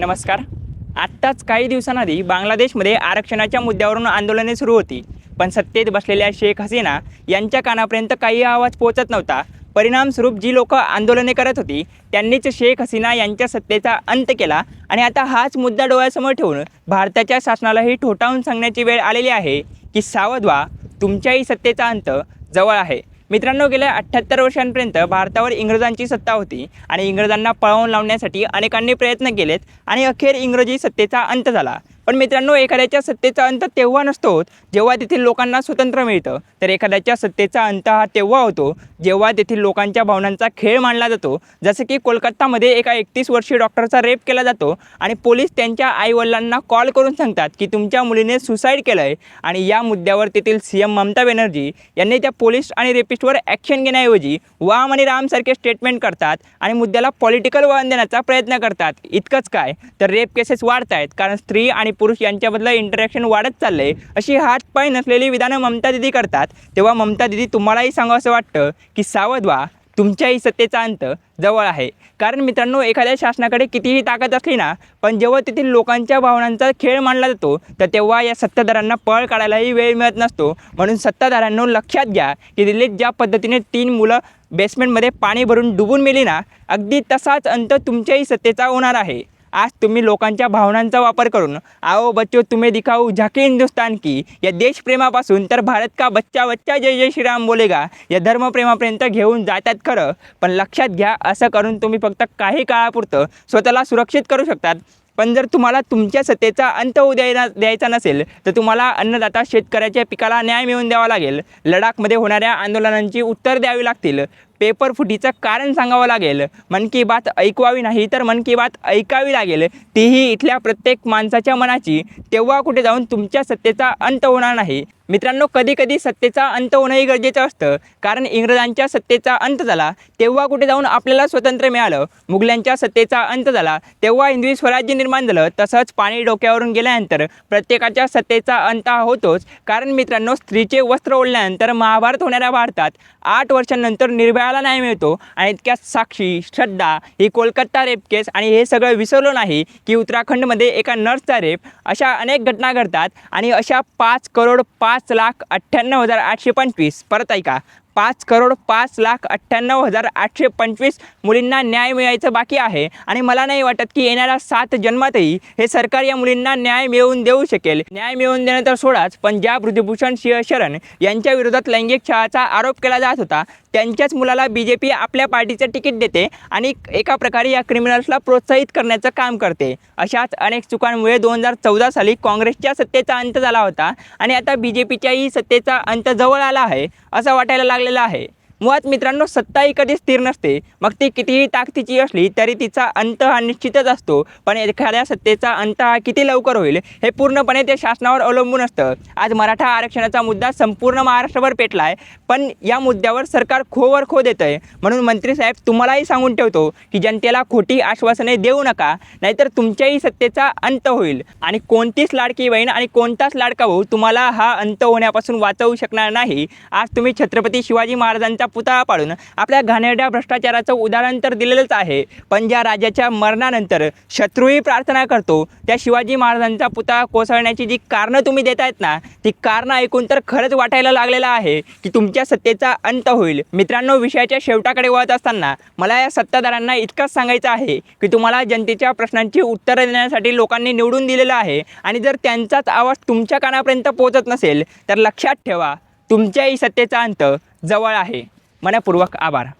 नमस्कार. आत्ताच काही दिवसांआधी बांगलादेशमध्ये आरक्षणाच्या मुद्द्यावरून आंदोलने सुरू होती. पण सत्तेत बसलेल्या शेख हसीना यांच्या कानापर्यंत काही आवाज पोहोचत नव्हता. परिणामस्वरूप जी लोक आंदोलने करत होती त्यांनीच शेख हसीना यांच्या सत्तेचा अंत केला आणि आता हाच मुद्दा डोळ्यासमोर ठेवून भारताच्या शासनालाही ठोठावून सांगण्याची वेळ आलेली आहे की सावध व्हा तुमच्याही सत्तेचा अंत जवळ आहे. मित्रांनो गेल्या अठ्ठ्याहत्तर वर्षांपर्यंत भारतावर इंग्रजांची सत्ता होती आणि इंग्रजांना पळवून लावण्यासाठी अनेकांनी प्रयत्न केलेत आणि अखेर इंग्रजी सत्तेचा अंत झाला. पण मित्रांनो एखाद्याच्या सत्तेचा अंत तेव्हा नसतो जेव्हा तेथील लोकांना स्वतंत्र मिळतं. तर एखाद्याच्या सत्तेचा अंत हा तेव्हा होतो जेव्हा तेथील लोकांच्या भावनांचा खेळ मांडला जातो. जसं की कोलकातामध्ये एका एकतीस वर्षीय डॉक्टरचा रेप केला जातो आणि पोलीस त्यांच्या आईवडिलांना कॉल करून सांगतात की तुमच्या मुलीने सुसाईड केलं आहे आणि या मुद्द्यावर तेथील सी एम ममता बॅनर्जी यांनी त्या पोलीस आणि रेपिस्टवर ॲक्शन घेण्याऐवजी वाम आणि रामसारखे स्टेटमेंट करतात आणि मुद्द्याला पॉलिटिकल वळण देण्याचा प्रयत्न करतात. इतकंच काय? तर रेप केसेस वाढत आहेत कारण स्त्री आणि पुरुष यांच्यामधलं इंटरॅक्शन वाढत चाललंय अशी हातपाय नसलेली विधानं ममता दिदी करतात. तेव्हा ममता दिदी तुम्हालाही सांगावं असं वाटतं की सावध व्हा तुमच्याही सत्तेचा अंत जवळ आहे. कारण मित्रांनो एखाद्या शासनाकडे कितीही ताकद असली ना पण जेव्हा तेथील लोकांच्या भावनांचा खेळ मांडला जातो तर तेव्हा या सत्ताधाऱ्यांना पळ काढायलाही वेळ मिळत नसतो. म्हणून सत्ताधाऱ्यांनो लक्षात घ्या की दिल्लीत ज्या पद्धतीने तीन मुलं बेसमेंटमध्ये पाणी भरून डुबून मेली ना अगदी तसाच अंत तुमच्याही सत्तेचा होणार आहे. आज तुम्ही लोकांच्या भावनांचा वापर करून आओ बच्चो तुम्ही दिखाऊ झाके हिंदुस्तान की? या देशप्रेमापासून तर भारत का बच्चा बच्चा जय जय श्रीराम बोलेगा? या धर्मप्रेमापर्यंत घेऊन जातात खरं पण लक्षात घ्या असं करून तुम्ही फक्त काही काळापुरतं स्वतःला सुरक्षित करू शकतात. पण जर तुम्हाला तुमच्या सत्तेचा अंत होऊ द्यायला द्यायचा नसेल तर तुम्हाला अन्नदाता शेतकऱ्याच्या पिकाला न्याय मिळवून द्यावा लागेल. लडाखमध्ये होणाऱ्या आंदोलनांची उत्तर द्यावी लागतील. पेपर फुटीचं कारण सांगावं लागेल. मन की बात ऐकवावी नाही तर मन की बात ऐकावी लागेल. तीही इथल्या प्रत्येक माणसाच्या मनाची. तेव्हा कुठे जाऊन तुमच्या सत्तेचा अंत होणार नाही. मित्रांनो कधी कधी सत्तेचा अंत होणंही गरजेचं असतं. कारण इंग्रजांच्या सत्तेचा अंत झाला तेव्हा कुठे जाऊन आपल्याला स्वतंत्र मिळालं. मुघलांच्या सत्तेचा अंत झाला तेव्हा हिंदवी स्वराज्य निर्माण झालं. तसंच पाणी डोक्यावरून गेल्यानंतर प्रत्येकाच्या सत्तेचा अंत हा होतोच. कारण मित्रांनो स्त्रीचे वस्त्र ओढल्यानंतर महाभारत होणाऱ्या भारतात आठ वर्षांनंतर निर्भयाला नाही मिळतो. आणि इतक्यात साक्षी श्रद्धा ही कोलकाता रेप केस आणि हे सगळं विसरलो नाही की उत्तराखंडमध्ये एका नर्सचा रेप अशा अनेक घटना घडतात. आणि अशा पाच करोड पाच लाख अठ्ठ्याण्णव हजार आठशे पंचवीस परत ऐका. पाच करोड पाच लाख अठ्ठ्याण्णव हजार आठशे पंचवीस मुलींना न्याय मिळायचं बाकी आहे. आणि मला नाही वाटत की येणाऱ्या सात जन्मातही हे सरकार या मुलींना न्याय मिळवून देऊ शकेल. न्याय मिळवून देणं तर सोडाच पण ज्या सिंह शरण यांच्या विरोधात लैंगिक छळाचा आरोप केला जात होता त्यांच्याच मुलाला बी जे पी आपल्या पार्टीचं तिकीट देते आणि एका प्रकारे या क्रिमिनल्सला प्रोत्साहित करण्याचं काम करते. अशाच अनेक चुकांमुळे दोन हजार चौदा साली काँग्रेसच्या सत्तेचा अंत झाला होता आणि आता बी जे पीच्याही सत्तेचा अंत जवळ आला आहे असं वाटायला लागलं. लागलेला आहे. मुळात मित्रांनो सत्ता ही कधी स्थिर नसते. मग ती कितीही ताकदीची असली तरी तिचा अंत हा निश्चितच असतो. पण एखाद्या सत्तेचा अंत हा किती लवकर होईल हे पूर्णपणे त्या शासनावर अवलंबून असतं. आज मराठा आरक्षणाचा मुद्दा संपूर्ण महाराष्ट्रभर पेटला आहे पण या मुद्द्यावर सरकार खोवर खो देतं आहे म्हणून मंत्री साहेब तुम्हालाही सांगून ठेवतो की जनतेला खोटी आश्वासने देऊ नका नाहीतर तुमच्याही सत्तेचा अंत होईल. आणि कोणतीच लाडकी बहीण आणि कोणताच लाडका भाऊ तुम्हाला हा अंत होण्यापासून वाचवू शकणार नाही. आज तुम्ही छत्रपती शिवाजी महाराजांचा पुतळा पाडून आपल्या घाणेरड्या भ्रष्टाचाराचं उदाहरण तर दिलेलंच आहे. पण ज्या राजाच्या मरणानंतर शत्रूही प्रार्थना करतो त्या शिवाजी महाराजांचा पुतळा कोसळण्याची जी कारणं तुम्ही देत आहेत ना ती कारणं ऐकून तर खरंच वाटायला लागलेलं आहे की तुमच्या सत्तेचा अंत होईल. मित्रांनो विषयाच्या शेवटाकडे वळत असताना मला या सत्ताधाऱ्यांना इतकंच सांगायचं आहे की तुम्हाला जनतेच्या प्रश्नांची उत्तरं देण्यासाठी लोकांनी निवडून दिलेलं आहे आणि जर त्यांचाच आवाज तुमच्या कानापर्यंत पोहोचत नसेल तर लक्षात ठेवा तुमच्याही सत्तेचा अंत जवळ आहे. મને પૂર્વક આભાર.